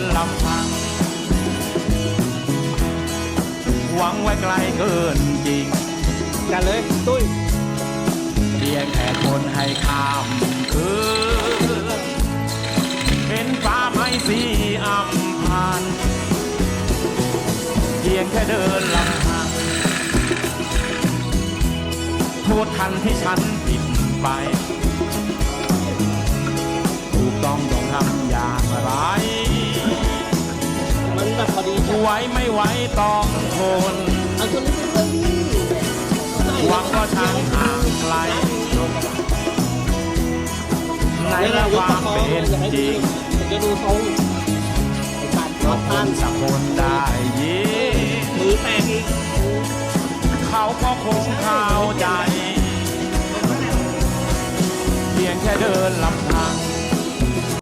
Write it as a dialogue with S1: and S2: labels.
S1: นลำพัง หวังไว้ไกลเกินจริง
S2: กันเลยตุ้ย
S1: เพียงแค่คนให้ข้ามคืนเห็นฟ้าไม่สีอำพานเพียงแค่เดินลำพังโทษทันที่ฉันผิดไป ไหวไม่ไหวต้องทน
S2: เอาตัวนี้ไปเลย
S1: หวังว่าทางห่างไกลในระหว่างเป็นจริง
S2: ผมจะดูทรงไอ้การท
S1: ก็
S2: อด
S1: ค
S2: ท่าน
S1: นสักคนได้ยิน
S2: มือแตกอีก
S1: เขาก็คงเข้าใจ เพียงแค่เดินลำพัง